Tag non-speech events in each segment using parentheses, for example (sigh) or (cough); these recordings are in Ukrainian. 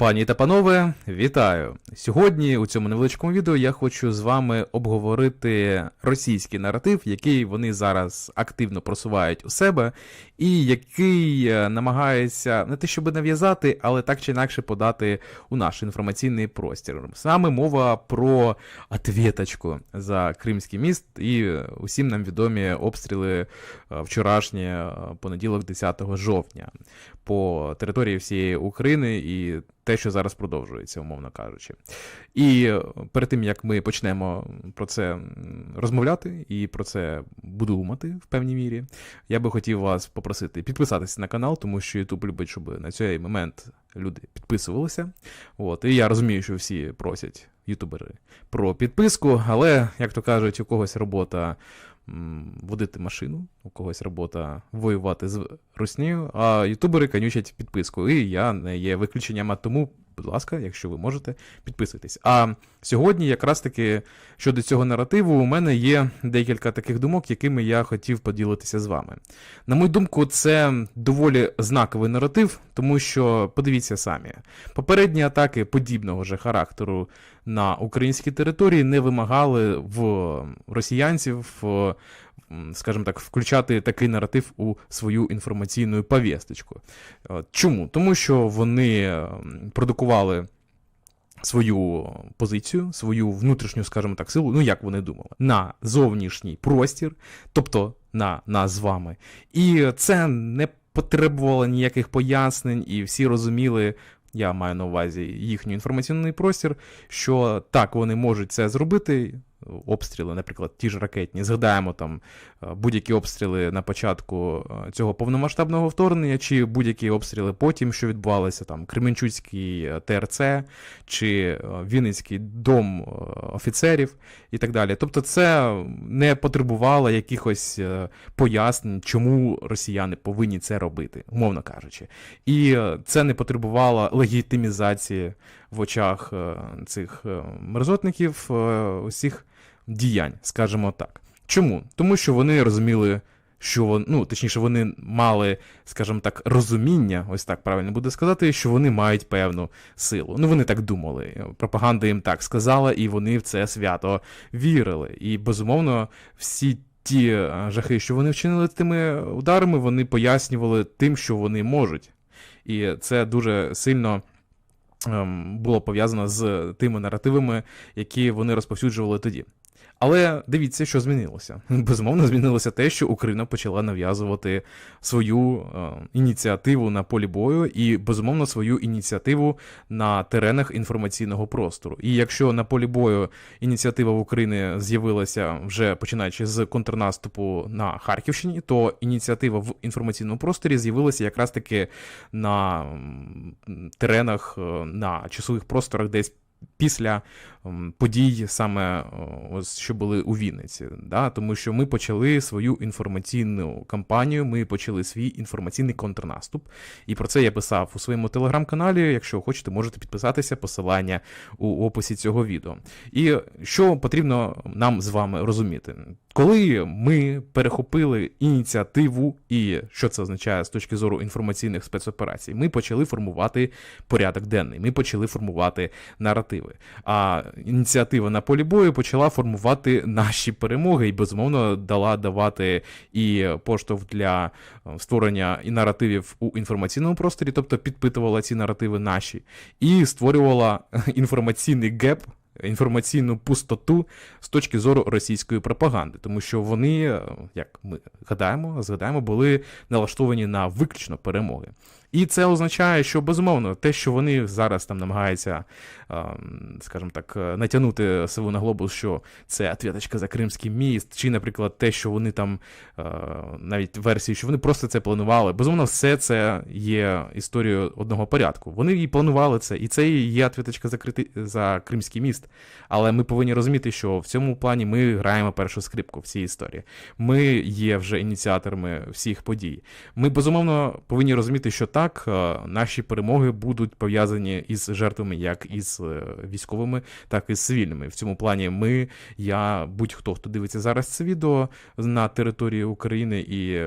Пані та панове, вітаю! Сьогодні у цьому невеличкому відео я хочу з вами обговорити російський наратив, який вони зараз активно просувають у себе, і який е, намагається не те, щоб нав'язати, але так чи інакше подати у наш інформаційний простір. Саме мова про ответочку за Кримський міст і е, усім нам відомі обстріли е, вчорашні понеділок, 10 жовтня по території всієї України і те, що зараз продовжується, умовно кажучи. І перед тим як ми почнемо про це розмовляти і про це думати в певній мірі, я би хотів вас попросити підписатися на канал, тому що YouTube любить, щоб на цей момент люди підписувалися. От, і я розумію, що всі просять ютубери про підписку, але, як то кажуть, у когось робота водити машину, у когось робота воювати з руснею, а ютубери канючать підписку. І я не є виключенням, а тому, будь ласка, якщо ви можете, підписуйтесь. А сьогодні, якраз таки, щодо цього наративу, у мене є декілька таких думок, якими я хотів поділитися з вами. На мою думку, це доволі знаковий наратив, тому що подивіться самі, попередні атаки подібного же характеру на українській території не вимагали в росіянців, скажімо так, включати такий наратив у свою інформаційну повісточку. Е, Чому? Тому що вони продукували. Свою позицію, свою внутрішню, скажімо так, силу, ну як вони думали, на зовнішній простір, тобто на нас з вами. І це не потребувало ніяких пояснень, і всі розуміли, я маю на увазі їхній інформаційний простір, що так вони можуть це зробити. Обстріли, наприклад, ті ж ракетні. Згадаємо там е, будь-які обстріли на початку е, цього повномасштабного вторгнення, чи будь-які обстріли потім, що відбувалися там Кременчуцький е, ТРЦ, чи Вінницький дом офіцерів і так далі. Тобто, це не потребувало якихось пояснень, чому росіяни повинні це робити, умовно кажучи. І це не потребувало легітимізації в очах е, цих е, мерзотників е, усіх діянь, скажімо так. Чому? Тому що вони розуміли, що вон, ну, точніше, вони мали, скажімо так, розуміння, ось так правильно буде сказати, що вони мають певну силу. Ну, вони так думали. Пропаганда їм так сказала, і вони в це свято вірили. І безумовно, всі. Ті жахи, що вони вчинили тими ударами, вони пояснювали тим, що вони можуть. І це дуже сильно було пов'язано з тими наративами, які вони розповсюджували тоді. Але дивіться, що змінилося. (laughs) Безумовно, змінилося те, що Україна почала нав'язувати свою е, ініціативу на полі бою і, безумовно, свою ініціативу на теренах інформаційного простору. І якщо на полі бою ініціатива в Україні з'явилася вже починаючи з контрнаступу на Харківщині, то ініціатива в інформаційному просторі з'явилася якраз таки на теренах, е, на часових просторах десь після подій, саме ось, що були у Вінниці. Да? Тому що ми почали свою інформаційну кампанію, ми почали свій інформаційний контрнаступ. І про це я писав у своєму телеграм-каналі. Якщо хочете, можете підписатися, посилання у описі цього відео. І що потрібно нам з вами розуміти? Коли ми перехопили ініціативу, і що це означає з точки зору інформаційних спецоперацій, ми почали формувати порядок денний, ми почали формувати наративи. А ініціатива на полі бою почала формувати наші перемоги, і безумовно дала давати і поштовх для е, створення і наративів у інформаційному просторі, тобто підпитувала ці наративи наші, і створювала інформаційний геп. Інформаційну пустоту з точки зору російської пропаганди, тому що вони, е, як ми гадаємо, згадаємо, були налаштовані на виключно перемоги. І це означає, що безумовно те, що вони зараз там намагаються, ем, скажімо так, е, натягнути силу на глобус, що це ответочка за Кримський міст, чи, наприклад, те, що вони там е, навіть версії, що вони просто це планували. Безумовно, все це є історією одного порядку. Вони і планували це, і це і є ответочка за, за Кримський міст. Але ми повинні розуміти, що в цьому плані ми граємо першу скрипку в цій історії. Ми є вже ініціаторами всіх подій. Ми безумовно повинні розуміти, що там. Так е, наші перемоги будуть пов'язані із жертвами як із е, військовими, так і з цивільними. В цьому плані ми, я, будь-хто, хто дивиться зараз це відео на території України і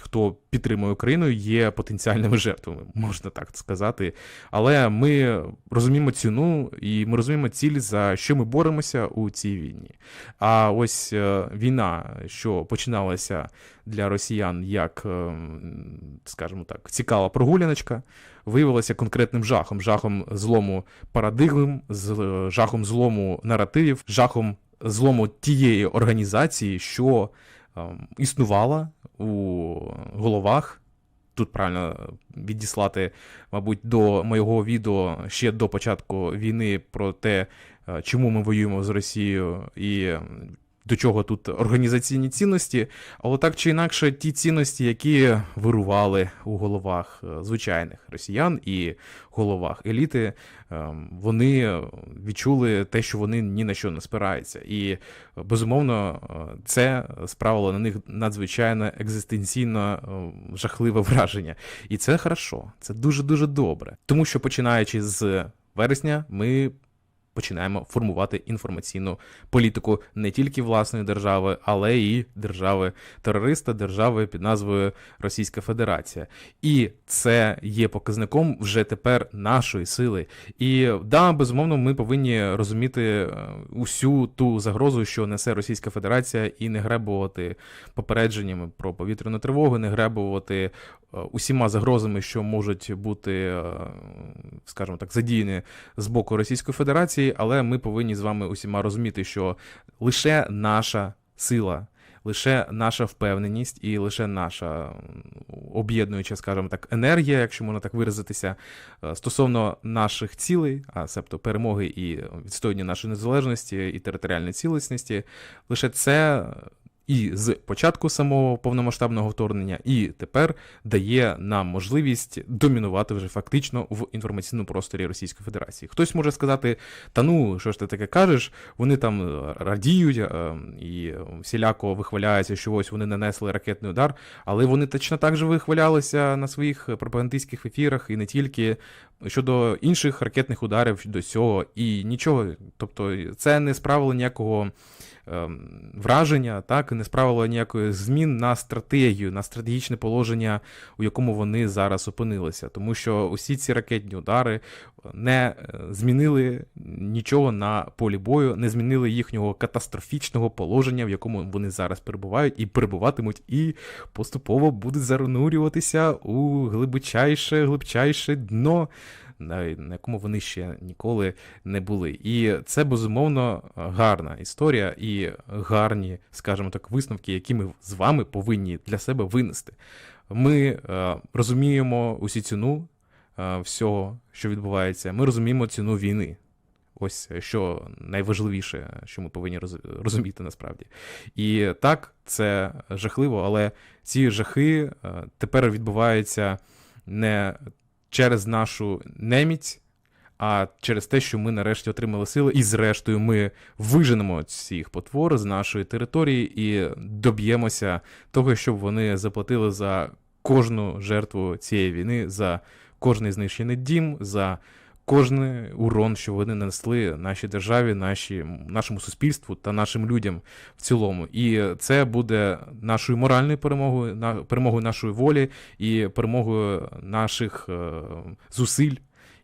хто підтримує Україну, є потенціальними жертвами, можна так сказати. Але ми розуміємо ціну і ми розуміємо ціль, за що ми боремося у цій війні. А ось е, війна, що починалася для росіян як, е, скажімо так, цікава прогуляночка, виявилася конкретним жахом, жахом злому парадигм, з е, жахом злому наративів, жахом злому тієї організації, що е, існувала у головах. Тут правильно відіслати, мабуть, до моєго відео ще до початку війни про те, чому ми воюємо з Росією і до чого тут організаційні цінності. Але так чи інакше, ті цінності, які вирували у головах е, звичайних росіян і головах еліти, е, вони відчули те, що вони ні на що не спираються. І е, безумовно, е, це справило на них надзвичайно екзистенційно жахливе враження. І це хорошо, це дуже дуже добре. Тому що починаючи з вересня, ми починаємо формувати інформаційну політику не тільки власної держави, але і держави терориста, держави під назвою Російська Федерація. І це є показником вже тепер нашої сили. І да, безумовно, ми повинні розуміти е, усю ту загрозу, що несе Російська Федерація, і не гребувати попередженнями про повітряну тривогу, не гребувати е, усіма загрозами, що можуть бути, е, скажімо так, задіяні з боку Російської Федерації, але ми повинні з вами усіма розуміти, що лише наша сила. Лише наша впевненість і лише наша об'єднуюча, скажімо так, енергія, якщо можна так виразитися, е, стосовно наших цілей, а себто перемоги і відстоювання нашої незалежності і територіальної цілісності, лише це і з початку самого повномасштабного вторгнення, і тепер дає нам можливість домінувати вже фактично в інформаційному просторі Російської Федерації. Хтось може сказати: та ну, що ж ти таке кажеш? Вони там е, радіють е, і всіляко вихваляються, що ось вони нанесли ракетний удар, але вони точно так же вихвалялися на своїх пропагандистських ефірах і не тільки щодо інших ракетних ударів до цього, і нічого. Тобто, це не справило ніякого враження, так і не справило ніякої змін на стратегію, на стратегічне положення, у якому вони зараз опинилися. Тому що усі ці ракетні удари не е, змінили нічого на полі бою, не змінили їхнього катастрофічного положення, в якому вони зараз перебувають, і перебуватимуть, і поступово будуть занурюватися у глибочайше, глибчайше дно. На якому вони ще ніколи не були. І це безумовно гарна історія і гарні, скажімо так, висновки, які ми з вами повинні для себе винести. Ми е, розуміємо усі ціну е, всього, що відбувається. Ми розуміємо ціну війни. Ось е, що найважливіше, що ми повинні розуміти насправді. І так, це жахливо, але ці жахи тепер відбуваються не через нашу неміць, а через те, що ми нарешті отримали сили, і зрештою ми виженемо цих потвор з нашої території і доб'ємося того, щоб вони заплатили за кожну жертву цієї війни, за кожний знищений дім, за кожний урон, що вони нанесли нашій державі, наші, нашому суспільству та нашим людям в цілому. І це буде нашою моральною перемогою, на перемогою нашої волі і перемогою наших е, зусиль.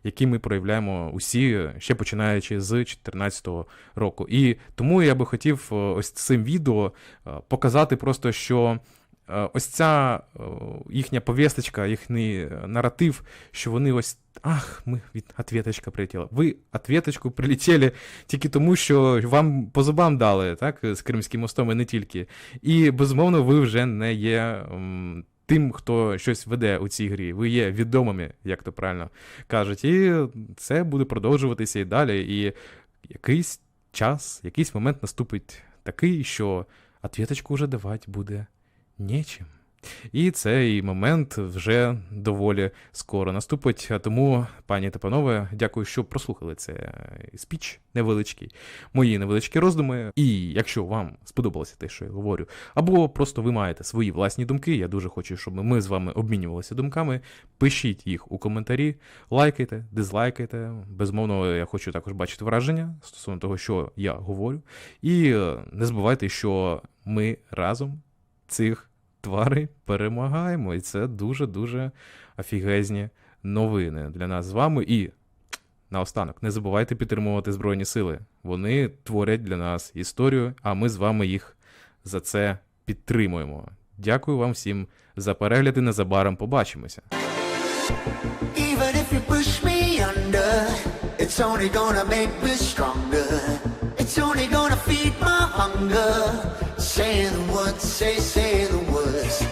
Які ми проявляємо усі ще починаючи з 2014 року. І тому я би хотів е, ось цим відео е, показати просто, що ось ця е, їхня повісточка, їхній е, наратив, що вони ось. Ах, ми від ответочка прилетіла. Ви ответочку прилетіли тільки тому, що вам по зубам дали, так, з Кримським мостом і не тільки. І безумовно, ви вже не є тим, хто щось веде у цій грі. Ви є відомими, як то правильно кажуть. І це буде продовжуватися і далі. І якийсь час, якийсь момент наступить такий, що ответочку вже давати буде нечим. І цей момент вже доволі скоро наступить. Тому, пані та панове, дякую, що прослухали цей спіч невеличкий, мої невеличкі роздуми. І якщо вам сподобалося те, що я говорю, або просто ви маєте свої власні думки, я дуже хочу, щоб ми з вами обмінювалися думками. Пишіть їх у коментарі, лайкайте, дизлайкайте. Безмовно, я хочу також бачити враження стосовно того, що я говорю. І е, не забувайте, що ми разом цих тварей перемагаємо. І це дуже-дуже офігезні новини для нас з вами. І наостанок не забувайте підтримувати Збройні Сили. Вони творять для нас історію, а ми з вами їх за це підтримуємо. Дякую вам всім за перегляд і Незабаром побачимося. Even if you push me under, it's only gonna make me stronger. It's only gonna feed my hunger. Say the words, say, say the words.